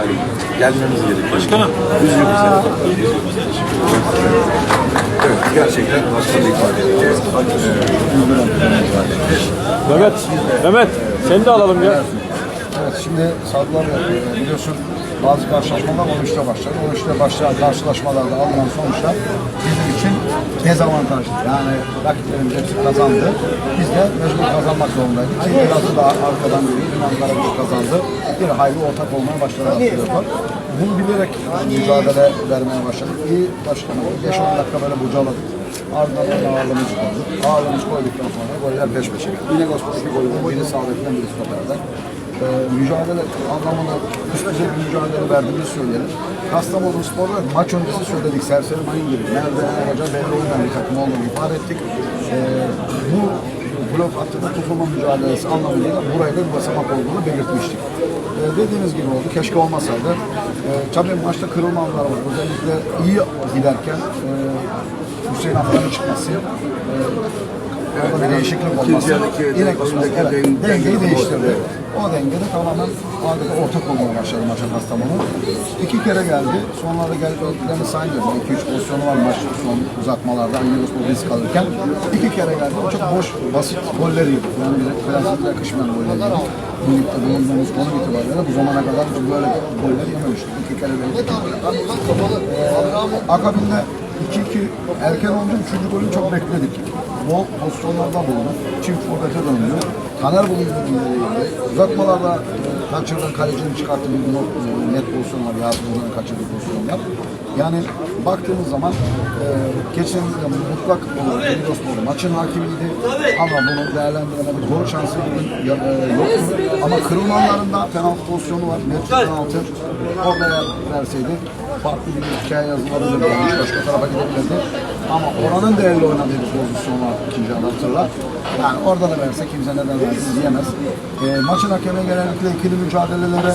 Yani gelmemiz gerekiyor. Başkanım. Üzgünüz. Evet. Evet, gerçekten başkanı ifade edeceğiz. Mehmet, Mehmet seni de alalım ya. Evet şimdi e, biliyorsun bazı karşılaşmalar 13'te başladı. 13'te başlayan karşılaşmalarda alınan sonuçlar bizim için dezavantajlı. Yani rakiplerimiz hepsi kazandı. Biz de mecbur kazanmak zorundaydık. Ki biraz da arkadan geliyor. Yunan kazandı. Bir hayli ortak olmaya başladı Abdülhamid. Bunu bilerek mücadele vermeye başladık. İyi başladık. 5-10 dakika böyle bucaladık. Ardından ağırlığımızı koyduk. Ağırlığımızı koyduktan sonra goller peş peşe. Yine Gospel iki golü. Biri sağ bekten biri stoperden e, mücadele anlamında üst düzey bir mücadele verdiğimizi söyleyelim. Kastamonu Spor'da maç öncesi söyledik serseri mayın gibi. Nerede ne olacağı belli olmayan bir takım olduğunu ifade ettik. E, bu blok hattında tutulma mücadelesi anlamıyla burayı da bir basamak olduğunu belirtmiştik. E, dediğiniz gibi oldu. Keşke olmasaydı. E, tabii maçta kırılma anlarımız özellikle iyi giderken e, Hüseyin Afran'ın çıkması e, Orada bir değişiklik olması. Yine evet, den- dengeyi değiştirdi. O dengede tamamen adeta ortak olmaya başladı maça Kastamonu. İki kere geldi. Sonlarda geldiklerini saymıyorum. 2-3 pozisyonu var maç son uzatmalarda. Angelos Bobis kalırken. iki kere geldi. O çok boş, basit golleri yedi. Yani bize klasik yakışmayan golleri yedi. Bu ligde bulunduğumuz konu itibariyle bu zamana kadar biz böyle goller yememiştik. İki kere böyle. Ee, akabinde 2-2 erken oldu. Üçüncü golü çok bekledik. Bol pozisyonlarda bulundu. Çift forvete döndü. Taner bulundu. Uzatmalarda e, kaçırdığı kalecinin çıkarttığı bir not, e, net pozisyon var. Yasir Ozan'ın kaçırdığı pozisyon var. Yani baktığımız zaman e, geçen yıl mutlak olarak Elidospor'da maçın hakimiydi. Ama bunu değerlendiremedi. Gol şansı bugün e, yoktu. Ama kırılmanlarında penaltı pozisyonu var. Net penaltı. Orada verseydi farklı bir hikaye yazılabilirdi. Yani başka tarafa gidebilirdi. Ama oranın değerli oynadığı bir pozisyon var ikinci yarı hatırlar. Yani orada da verse kimse neden verdi diyemez. E, maçın hakemi genellikle ikili mücadelelere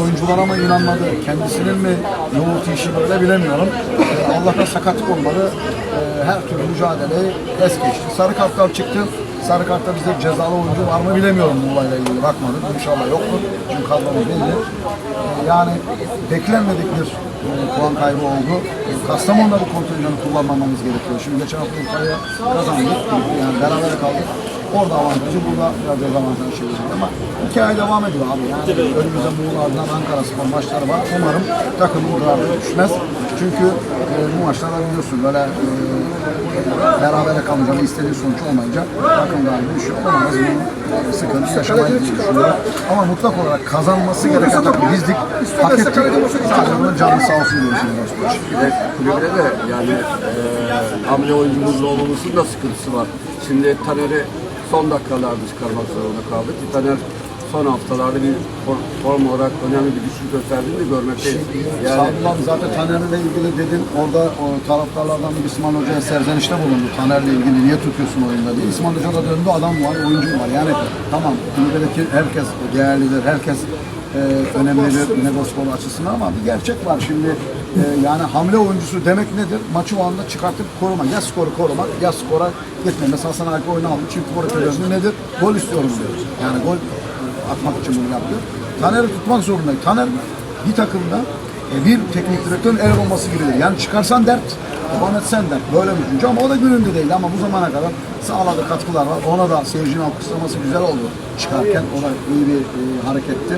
oyunculara mı inanmadı, kendisinin mi yoğurt işi böyle bilemiyorum. E, Allah'tan sakatlık olmadı. E, her türlü mücadeleyi es geçti. Sarı kartlar çıktı. Sarı kartta bizde cezalı oyuncu var mı bilemiyorum bu olayla ilgili bakmadım. İnşallah yoktur. Çünkü kadromuz belli. Yani beklenmedik bir e, puan kaybı oldu. Kastamonu'da bu kontenjanı kullanmamamız gerekiyor. Şimdi geçen hafta Urfa'ya kazandık. Yani beraber kaldık. Orada avantajı, burada biraz dezavantaj şey oldu. Ama hikaye devam ediyor abi. Yani önümüzde Muğla ardından Ankara spor maçları var. Umarım takımın kararı düşmez. Çünkü e, bu maçlarda biliyorsun böyle e, berabere ve istediği sonuç olmayınca takım galiba bir şey olamaz. Bu sıkıntı yaşamayız diye düşünüyorum. Ama mutlak olarak kazanması gereken takım bizdik. Hak ettik. Sadece bunun canı sağ olsun diye düşünüyoruz. Bir de kulübde de yani e, hamle oyuncumuzun olmamasının da sıkıntısı var. Şimdi Taner'i son dakikalarda çıkarmak zorunda kaldık. Taner son haftalarda bir for- form olarak önemli bir güçlük gösterdiğini de görmekteyiz. Yani zaten Taner'le ilgili dedin orada o taraftarlardan bir İsmail Hoca'ya serzenişte bulundu. Taner'le ilgili niye tutuyorsun oyunda diye. İsmail Hoca da döndü adam var, oyuncu var. Yani tamam kulübedeki herkes değerlidir, herkes e, önemlidir Negospor açısından ama bir gerçek var şimdi. e, yani hamle oyuncusu demek nedir? Maçı o anda çıkartıp korumak. Ya skoru korumak ya skora gitmek. Mesela Hasan Alp oyunu aldı. Forvet döndü nedir? Gol istiyorum diyor. Yani gol atmak için bunu yapıyor. Taner'i tutmak zorundayım. Taner bir takımda e, bir teknik direktörün el olması gibidir. Yani çıkarsan dert, devam dert. Böyle bir düşünce ama o da gününde değil ama bu zamana kadar sağladığı katkılar var. Ona da seyircinin alkışlaması güzel oldu çıkarken. O da iyi bir e, hareketti.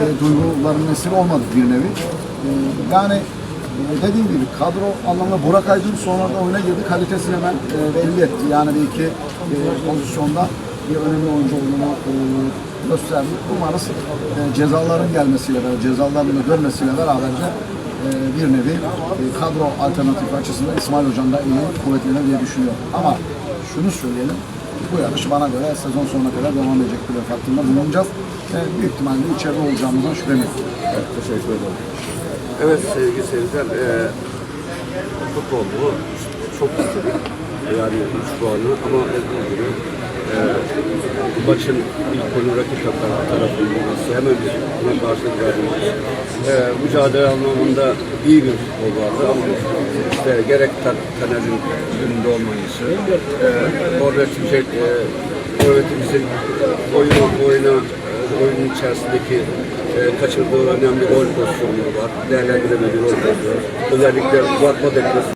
E, duyguların esiri olmadı bir nevi. E, yani e, dediğim gibi kadro anlamında Burak Aydın sonra da oyuna girdi. Kalitesini hemen e, belli etti. Yani bir iki e, pozisyonda bir önemli oyuncu olduğunu e, gösterdi. Umarız e, cezaların gelmesiyle beraber, cezaların da görmesiyle beraber de e, bir nevi e, kadro alternatifi açısından İsmail Hocam da iyi kuvvetlenir diye düşünüyorum. Ama şunu söyleyelim, bu yarış bana göre sezon sonuna kadar devam edecek bir hattında bulunacağız. E, büyük ihtimalle içeride olacağımızdan şüphem yok. Evet, teşekkür ederim. Evet sevgili seyirciler, e, futbol bu. Çok istedik. Yani 3 puanı ama dediğim gibi e, maçın ilk golü rakip takım tarafının olması hemen bir buna karşılık verdiğimiz e, mücadele anlamında iyi bir futbol vardı ama işte gerek Ta- Taner'in gününde olmayışı, e, oradaki şey, e, forvetimizin oyunu, oyuna, oyunun içerisindeki e, kaçırdığı önemli gol pozisyonları var. Değerlendiremediği gol pozisyonu. Özellikle uzatma depresi